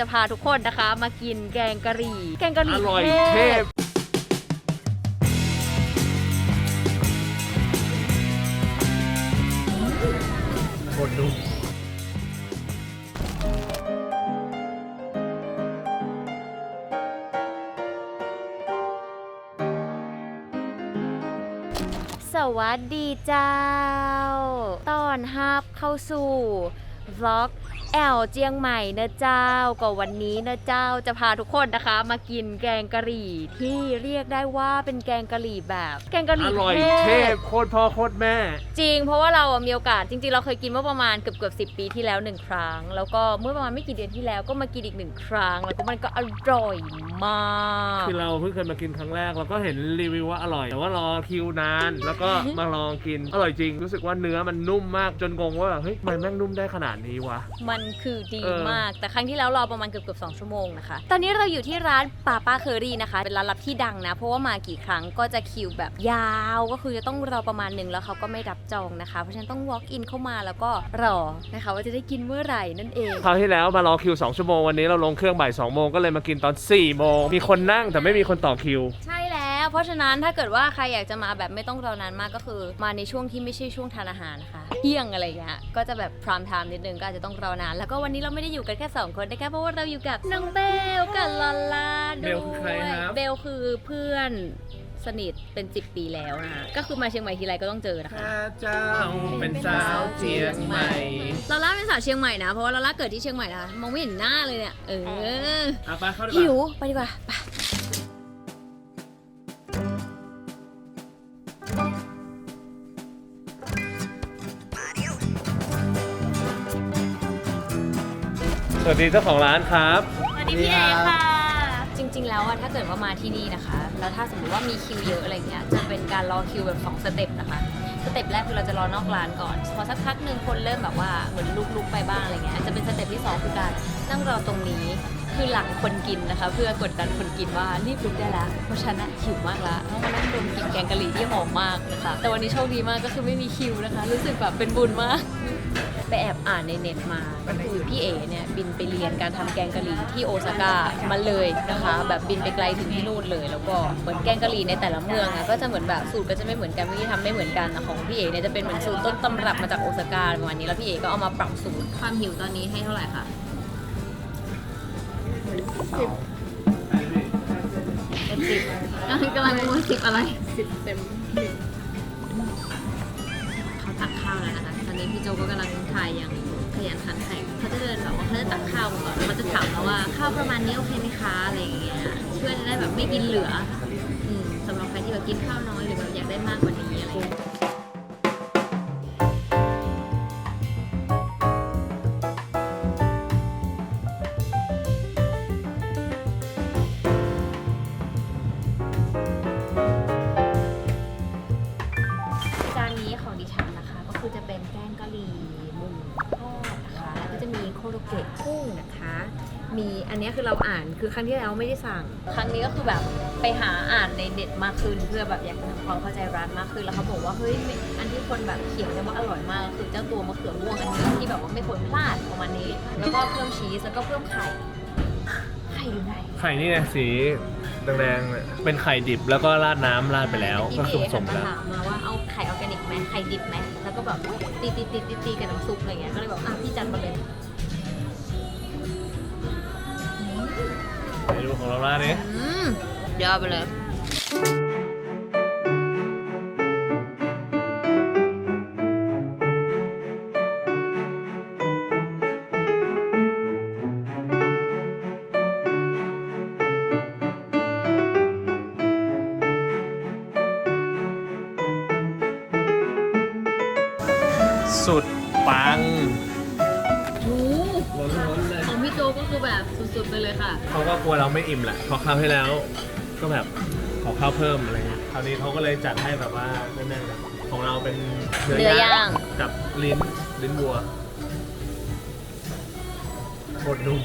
จะพาทุกคนนะคะมากินแกงกะหรี่ แกงกะหอรี่ร่อยเทเทพพโคตรนุ่มสวัสดีเจ้า ตอนฮับเข้าสู่ วล็อกแอลเจียงใหม่นะเจ้าก็วันนี้นะเจ้าจะพาทุกคนนะคะ มากินแกงกะหรี่ที่เรียกได้ว่าเป็นแกงกะหรี่แบบ แกงกะหอรี่ร่อยเทเทพพโคตรพ่อโคตรแม่ จริง เพราะว่าเราอะมีโอกาสจริง ๆ เราเคยกินเมื่อประมาณเกือบเกือบสิปีที่แล้วหนึ่งครั้ง แล้วก็เมื่อประมาณไม่กี่เดือนที่แล้วก็มากินอีกหนึ่งครั้ง แล้วก็มันก็อร่อยมากคือเราเพิ่งเคยมากินครั้งแรกเราก็เห็นรีวิวว่าอร่อย แต่ว่ารอคิวนาน แล้วก็มาลองกิน อร่อยจริง รู้สึกว่าเนื้อมันนุ่มมากจนงงว่าเฮ้ยทำไมแม่งนุ่มได้ขนาดนี้วะ มันคือดีเออ มาก แต่ครั้งที่แล้วรอประมาณเกือบเกือบสองชั่วโมงนะคะ ตอนนี้เราอยู่ที่ร้านป้าป้าเคอรี่นะคะ เป็นร้านลับที่ดังนะ เพราะว่ามากี่ครั้งก็จะคิวแบบยาว ก็คือจะต้องรอประมาณหนึ่งแล้วเขาก็ไม่รับจองนะคะ เพราะฉะนั้นต้อง walk in เข้ามาแล้วก็รอนะคะ ว่าจะได้กินเมื่อไหร่นั่นเอง คราวที่แล้วมารอคิว 2 ชั่วโมงวันนี้เราลงเครื่องบ่าย2โมงก็เลยมากินตอน4โมงมีคนนั่งแต่ไม่มีคนต่อคิว ใช่แล้ว เพราะฉะนั้นถ้าเกิดว่าใครอยากจะมาแบบไม่ต้องรอนานมากก็คือ มาในช่วงที่ไม่ใช่ช่วงทานอาหารนะคะเที่ยงอะไรเงี้ยก็จะแบบพรามไทม์นิดนึงก็อาจจะต้องรอนาน แล้วก็วันนี้เราไม่ได้อยู่กันแค่2คนนะคะเพราะว่าเราอยู่กับน้องเบลกับลอลล่าด้วยเบลคือใครครับ เบลคือเพื่อนสนิทเป็น 10 ปีแล้วนะคะก็คือมาเชียงใหม่ทีไรก็ต้องเจอนะคะ ข้าเจ้าเป็นสาวเจียงใหม่ลอล่าเป็นสาวเชียงใหม่นะ เพราะว่าลอล่าเกิดที่เชียงใหม่นะคะมองไม่เห็นหน้าเลยเนี่ย เอออะไปเข้าดีหิกวว่าไปดีกว่าไป วัสดีเจ้าของร้านครับ สวัสดีพี่เอค่ะ จริง ๆ แล้วอะถ้าเกิดว่ามาที่นี่นะคะ แล้วถ้าสมมติว่ามีคิวเยอะอะไรเงี้ย จะเป็นการรอคิวแบบ2สเต็ปนะคะ สเต็ปแรกคือเราจะรอนอกร้านก่อน พอสักพักหนึ่งคนเริ่มแบบว่าเหมือนลุกๆไปบ้างอะไรเงี้ย จะเป็นสเต็ปที่สองคือการนั่งรอตรงนี้ คือหลังคนกินนะคะ เพื่อกดดันคนกินว่ารีบลุกได้แล้วเพราะฉันอะหิวมากแล้วต้องมานั่งดมกลินแกงกะหรี่ที่หอมมากนะคะ แต่วันนี้โชคดีมากก็คือไม่มีคิวนะคะ รู้สึกแบบเป็นบุญมาก ไปแอบอ่านในเน็ตมาก็คือพี่เอเนี่ยบินไปเรียนการทำแกงกะหรี่ที่โอซาก้ามาเลยนะคะ แบบบินไปไกลถึงที่นู่นเลย แล้วก็เหมือนแกงกะหรี่ในแต่ละเมืองอะก็จะเหมือนแบบสูตรก็จะไม่เหมือนกันวิธีทำไม่เหมือนกันของพี่เอเนี่ยจะเป็นเหมือนสูตรต้นตำรับมาจากโอซาก้าประมาณนี้แล้วพี่เอก็เอามาปรับสูตรความหิวตอนนี้ให้เท่าไหร่คะเป็นสิบกำลังงงสิบอะไรสิบเต็มเขาตักข้าวแล้วนะคะ นี้พี่โจก็กำลังถ่ายอย่างขยันขันแข็งเขาจะเดินแบบว่าเขาจะตักข้าวมาก่อนเขาจะถามเราว่าข้าวประมาณนี้โอเคไหมคะอะไรอย่างเงี้ยเพื่อจะได้แบบไม่กินเหลืออืมสำหรับใครที่แบบกินข้าวน้อยหรือแบบอยากได้มากกว่านี้ คือเราอ่านคือครั้งที่แล้วไม่ได้สั่ง ครั้งนี้ก็คือแบบไปหาอ่านในเน็ตมากขึ้น เพื่อแบบอยากทำความเข้าใจร้านมากขึ้นแล้วเขาบอกว่าเฮ้ยไม่อันที่คนแบบเขียนกันว่าอร่อยมากก็คือเจ้าตัวมะเขือม่วงอันนี้ที่แบบว่าไม่ควรพลาดประมาณนี้ แล้วก็เพิ่มชีสแล้วก็เพิ่มไข่ไข่อยู่ไหนไข่นี่ไงสีแดงๆเนี่ยเป็นไข่ดิบแล้วก็ราดน้ำราดไปแล้วก็ที่คือพี่ผเอสมหันแล้วมาถามมาว่าเอาไข่ออร์แกนิกไหมไข่ดิบไหมแล้วก็แบบตีตีตีตีตีกับน้ำซุปอะไรเงี้ยก็เลยบอกอะพี่จัดมาเลย ไปดูของเราล่านี้อืมยอดไปเลย คือแบบสุดๆไปเลยค่ะ เขาก็กลัวเราไม่อิ่มแหละเพราะคราวที่แล้วก็แบบขอข้าวเพิ่มอะไรเงี้ยคราวนี้เขาก็เลยจัดให้แบบว่าแน่นๆเลยของเราเป็นเนื้อย่างกับลิ้นลิ้นวัวโคตรนุ่ม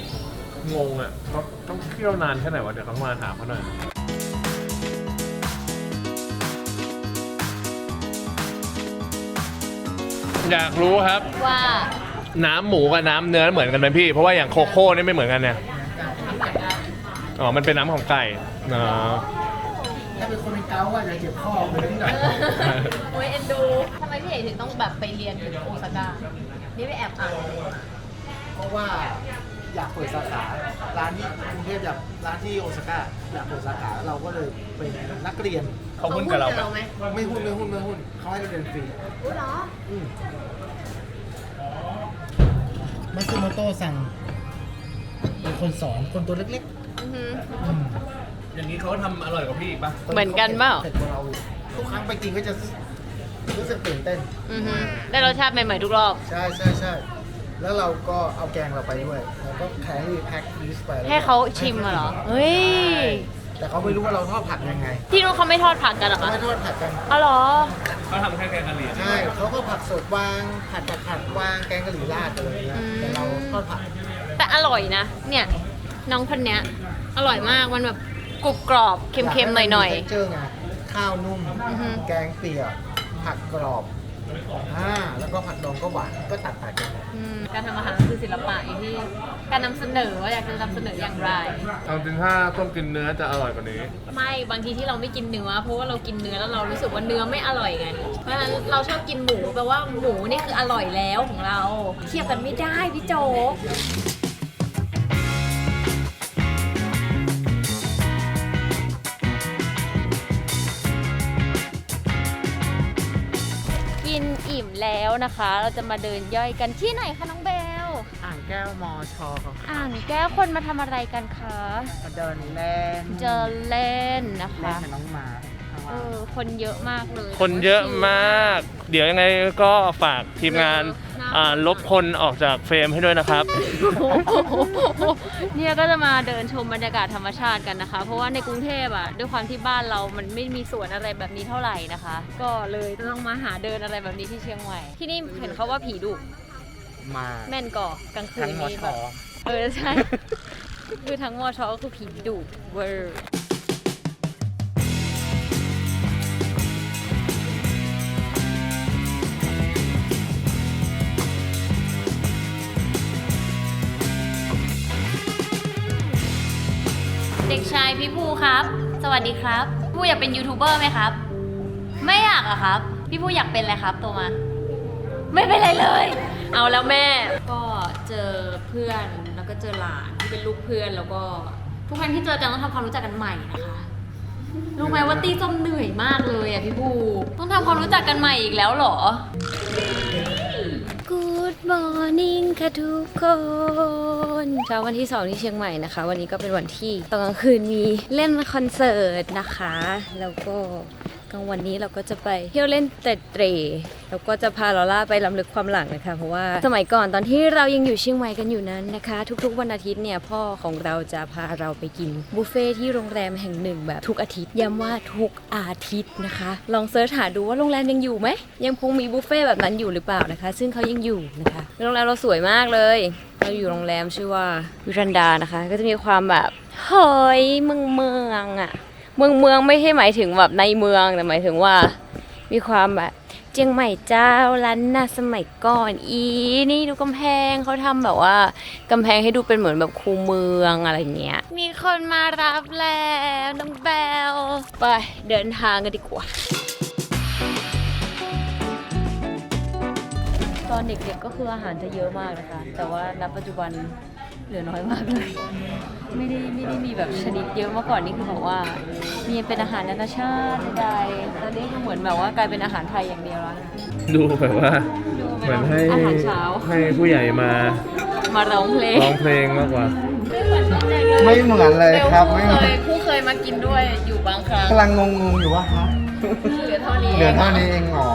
งงอะเขาต้องเคี่ยวนานแค่ไหนวะเดี๋ยวต้องมาถามเขาหน่อยอยากรู้ครับว่า น้ำหมูกับน้ำเนื้อเหมือนกันไหมพี่ เพราะว่าอย่างโคโค่นี่ไม่เหมือนกันเนี่ย อ๋อ มันเป็นน้ำของไก่อ๋อถ้าเป็นคนเป็นเกาต์ว่าจะเจ็บคอไปนิดหน่อยโอ้ยเอ็นดูทำไมพี่เอกถึงต้องแบบไปเรียนถึงโอซาก้า นี่ไปแอบอ่านอะไรมาเพราะว่าอยากเปิดสาขา ร้านที่กรุงเทพอยากร้านที่โอซาก้าอยากเปิดสาขาเราก็เลยเป็นนักเรียนเขาหุ้นกับเราไหมไหมไม่หุ้นไม่หุ้นไม่หุ้นเขาให้เราเรียนฟรีอุ้ยเหรอ มัตสึโมโตะสั่งเป็นคนสอนคนตัวเล็กอือหือ ๆอืมอย่างนี้เขาทำอร่อยกว่าพี่อีกปะเหมือนกันเปล่า ผ็ดกว่าเราอีกทุกครั้งไปกินก็จะรู้สึกตื่นเต้น อือหือได้รสชาติใหม่ๆทุกรอบ ใช่ใช่ใช่แล้วเราก็เอาแกงเราไปด้วย แล้วก็แครี่แพ็คลิสไปแล้วก็ให้เขาชิมอะเหรอ เฮ้ย แต่เขาไม่รู้ว่าเราทอดผักยังไงที่นู้นเขาไม่ทอดผักกันเหรอเขาคะไม่ทอดผักกัน อ๋อเหรอ เขาทำแค่แกงกะหรี่ใช่เขาก็ผักสดวางผัดผัดผัดวางแกงกะหรี่ราดอะไรอย่างเงี้ยอืม แต่เราทอดผักแต่อร่อยนะ เนี่ย น้องคนเนี้ย อร่อยมากมันแบบกรุบกรอบเค็มๆหน่อยเจอไงข้าวนุ่ม อือฮึ แกงเปียกผักกรอบ อ่าแล้วก็ผักดองก็หวานก็ตัดตัดกันๆอืมการทำอาหารคือศิลปะอย่างที่การนำเสนอว่าอยากจะนำเสนออย่างไร เอาจริงถ้าต้มกินเนื้อจะอร่อยกว่านี้ ไม่บางทีที่เราไม่กินเนื้อ เพราะว่าเรากินเนื้อแล้วเรารู้สึกว่าเนื้อไม่อร่อยไงเพราะฉะนั้นเราชอบกินหมูแปลว่าหมูนี่คืออร่อยแล้วของเรา เทียบกันไม่ได้พี่โจ๊กกิ แล้วนะคะ เราจะมาเดินย่อยกันที่ไหนคะน้องเบล อ่างแก้วมอชอครับอ่างแก้วคนมาทำอะไรกันคะมาเดินเล่นเจอเล่นนะเล่นคะกับน้องหมาข้างเอล่างอคนเยอะมากเลยคนเยอะมาก เดี๋ยวยังไงก็ฝากทีมงานอ่า ลบคนออกจากเฟรมให้ด้วยนะครับ เนี่ยก็จะมาเดินชมบรรยากาศธรรมชาติกันนะคะ เพราะว่าในกรุงเทพอะด้วยความที่บ้านเรามันไม่มีสวนอะไรแบบนี้เท่าไหร่นะคะ ก็เลยต้องมาหาเดินอะไรแบบนี้ที่เชียงใหม่ ที่นี่เห็นเขาว่าผีดุมาแม่นก่อกลางคืทั้นงมอนี้ชแบอบเออใช่ คือทั้งมอชอก็คือผีดุเวอร์ ด็กชายพี่ภูครับ สวัสดีครับพี่ภูอยากเป็นยูทูบเบอร์ไหมครับ ไม่อยากอะครับ พี่ภูอยากเป็นอะไรครับโตมาไม่เป็นไรเลย เอาแล้วแม่ ก็เจอเพื่อนแล้วก็เจอหลานที่เป็นลูกเพื่อนแล้วก็ทุกครั้งที่เจอกันต้องทำความรู้จักกันใหม่นะคะ รู้ไหมว่าตีส้มเหนื่อยมากเลยอะพี่บูต้องทำความรู้จักกันใหม่อีกแล้วเหรอ Good morning ค่ะทุกคนเช้าวันที่สองที่เชียงใหม่นะคะ วันนี้ก็เป็นวันที่ตอนกลางคืนมีเล่นคอนเสิร์ตนะคะ แล้วก็ กลางวันนี้เราก็จะไปเที่ยวเล่นเตะเตรแล้วก็จะพาลอล่าไปลำลึกความหลังนะคะ เพราะว่าสมัยก่อนตอนที่เรายังอยู่เชียงใหม่กันอยู่นั้นนะคะ ทุกๆวันอาทิตย์เนี่ยพ่อของเราจะพาเราไปกินบุฟเฟ่ที่โรงแรมแห่งหนึ่งแบบทุกอาทิตย์ย้ำว่าทุกอาทิตย์นะคะ ลองเซิร์ชหาดูว่าโรงแรมยังอยู่ไหมยังคงมีบุฟเฟ่แบบนั้นอยู่หรือเปล่านะคะ ซึ่งเขายังอยู่นะคะโรงแรมเราสวยมากเลยเราอยู่โรงแรมชื่อว่าวิรันดานะคะ ก็จะมีความแบบเฮ้ยเมืองเมืองอะ เมืองเมืองไม่ใช่หมายถึงแบบในเมืองแต่หมายถึงว่า มีความแบบเจียงใหม่เจ้าล้านนาสมัยก่อนอีนี่ดูกำแพงเขาทำแบบว่ากำแพงให้ดูเป็นเหมือนแบบคูเมืองอะไรเงี้ย มีคนมารับแล้วน้องแบลไปเดินทางกันดีกว่า ตอนเด็กๆก็คืออาหารจะเยอะมากนะคะ แต่ว่าณปัจจุบัน เหลือน้อยมากเลย ไม่ได้ไม่ได้มีแบบชนิดเยอะเมื่อก่อนนี่คือแบบว่า มีเป็นอาหารนานาชาติใดตอนนี้ก็เหมือนแบบว่ากลายเป็นอาหารไทยอย่างเดียวแล้วดูแบบว่า ดูเหมือนให้อาหารเช้าให้ผู้ใหญ่มามาร้องเพลงร้องเพลงมากกว่า ไม่เหมือนตอนเด็กเลยไม่เหมือนเลยครับเบไม่ลเหมืผู้อนเคยผู้เคยมากินด้วยอยู่บางครั้งกำลังงงๆอยู่ว่าฮะเหลือเท่านี้เหลือเท่านี้เองเหรอ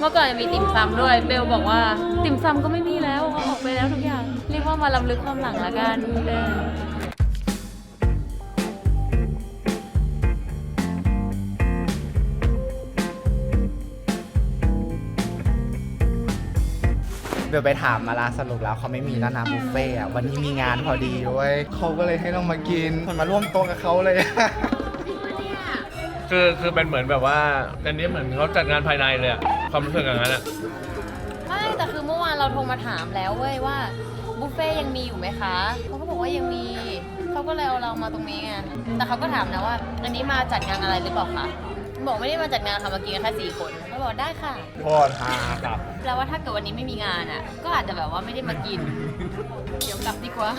เมื่อก่อนมีติ่มซำด้วยเบลบอกว่า ติ่มซำก็ไม่มีแล้วเอาออกไปแล้วทุกอย่างเรียกว่า มาลำลึกความหลังละกันเออเดี๋ยวไปถามมาลาสรุปแล้วเขาไม่มีแล้วนะบุฟเฟ่อะวันนี้มีงานพอดีด้วยเขาก็เลยให้เรามากินมันมาร่วมโต๊ะกับเขาเลย คือคือเป็นเหมือนแบบว่าอันนี้เหมือนเขาจัดงานภายในเลยอะความรู้สึกอย่างนั้นอะไม่แต่คือเมื่อวานเราโทรมาถามแล้วเว้ยว่า บุฟเฟ่ยังมีอยู่ไหมคะเขาก็บอกว่ายังมีเขาก็ก็เลยเอาเรามาตรงนี้ไงแต่เขาก็ถามนะว่า อันนี้มาจัดงานอะไรหรือเปล่าคะบอกไม่ได้มาจัดงานค่ะมากินกันแค่สี่คนเขาบอกได้ค่ะพ่อทากับแปลว่าถ้าเกิดวันนี้ไม่มีงานอะ ก็อาจจะแบบว่าไม่ได้มากิน เดี๋ยวกลับดีกว่า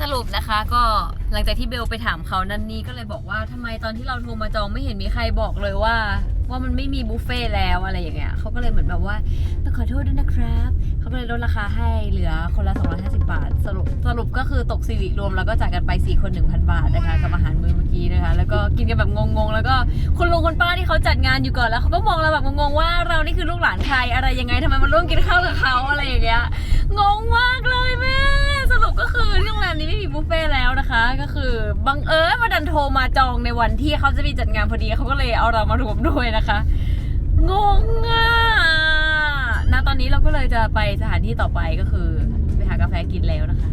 สรุปนะคะก็หลังจากที่เบลไปถามเขานั่นนี่ก็เลยบอกว่าทำไมตอนที่เราโทรมาจองไม่เห็นมีใครบอกเลยว่า ว่ามันไม่มีบุฟเฟ่ต์แล้วอะไรอย่างเงี้ยเขาก็เลยเหมือนแบบว่าต้องขอโทษด้วยนะครับ เขาก็เลยลดราคาให้เหลือคนละ 250 บาท สรุปสรุปก็คือตกสิริรวมแล้วก็จ่ายกันไป 4 คน 1,000 บาทนะคะ กับอาหารมื้อเมื่อกี้นะคะ แล้วก็กินกันแบบงงๆ แล้วก็คุณลุงคุณป้าที่เขาจัดงานอยู่ก่อนแล้วเขาก็มองเราแบบงงๆว่าเรานี่คือลูกหลานใครอะไรยังไงทำไมมาร่วมกินข้าวกับเขาอะไรอย่างเงี้ยงงมากเลยแม่สรุปก็คือที่โรงแรมนี้ไม่มีบุฟเฟ่แล้วนะคะ ก็คือบังเอิญมาดันโทรมาจองในวันที่เขาจะมีจัดงานพอดีเขาก็เลยเอาเรามารวมด้วยนะคะงงอะ ณตอนนี้เราก็เลยจะไปสถานที่ต่อไปก็คือ ไปหากาแฟกินแล้วนะคะ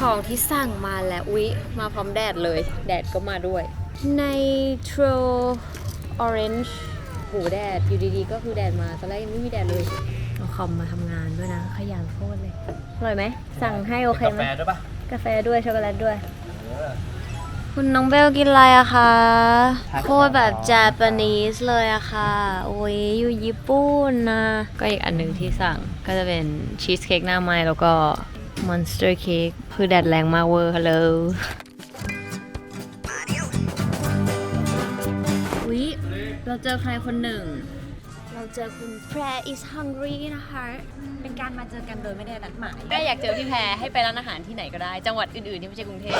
ของที่สั่งมาแล้วอุ๊ย มาพร้อมแดดเลย แดดก็มาด้วย ใน t r o Orange โหแดดอยู่ดีๆ ก็คือแดดมาตอนแรกยังไม่มีแดดเลยเอาคอมมาทำงานด้วยนะ ขยันโคตรเลย อร่อยไหม สั่งให้โอเคกาไหแฟมด้วยปะกาแฟด้วยช็อกโกแลตด้วยคุณน้องเบลกินอะไรอะคะโคตรแบบ Japanese เลยอะค่ะ โอ้ยอยู่ญี่ปุ่นนะ ก็อีกอันหนึ่งที่สั่งก็จะเป็นชีสเค้กหน้าไม้แล้วก็ Monster Cake คือแดดแรงมากเวอร์ฮัลโหล เราเจอใครคนหนึ่ง เราเจอคุณแพร is hungry นะคะ เป็นการมาเจอกันโดยไม่ได้นัดหมายแม่อยากเจอพี่แพรให้ไปร้านอาหารที่ไหนก็ได้ จังหวัดอื่นๆที่ไม่ใช่กรุงเทพ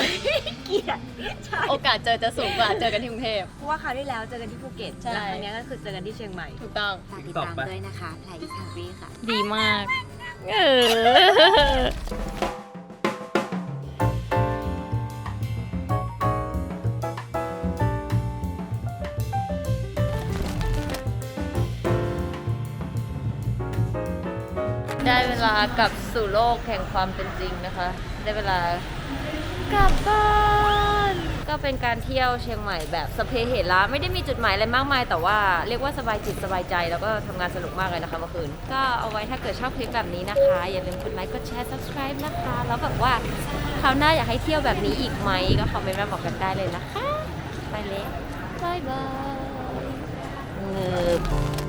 เกลียดใช่โอกาสเจอจะสูงกว่าเจอกันที่กรุงเทพ เพราะว่าคราวที่แล้วเจอกันที่ภูเก็ตใช่ แล้วครั้งนี้ก็คือเจอกันที่เชียงใหม่ ถูกต้อง ฝากติดตามด้วยนะคะแพรอีคังรีค่ะ ดีมาก เออากลับสู่โลกแห่งความเป็นจริงนะคะ ได้เวลากลับบ้านก็เป็นการเที่ยวเชียงใหม่แบบสเพเหระไม่ได้มีจุดหมายอะไรมากมาย แต่ว่าเรียกว่าสบายจิตสบายใจแล้วก็ทำงานสนุกมากเลยนะคะเมื่อคืน ก็เอาไว้ถ้าเกิดชอบคลิปแบบนี้นะคะ อย่าลืมกดไลค์กดแชร์ subscribe นะคะ แล้วแบบว่าคราวหน้าอยากให้เที่ยวแบบนี้อีกไหมก็คอมเมนต์มาบอกกันได้เลยนะคะ ไปเลยบายบายเงือบ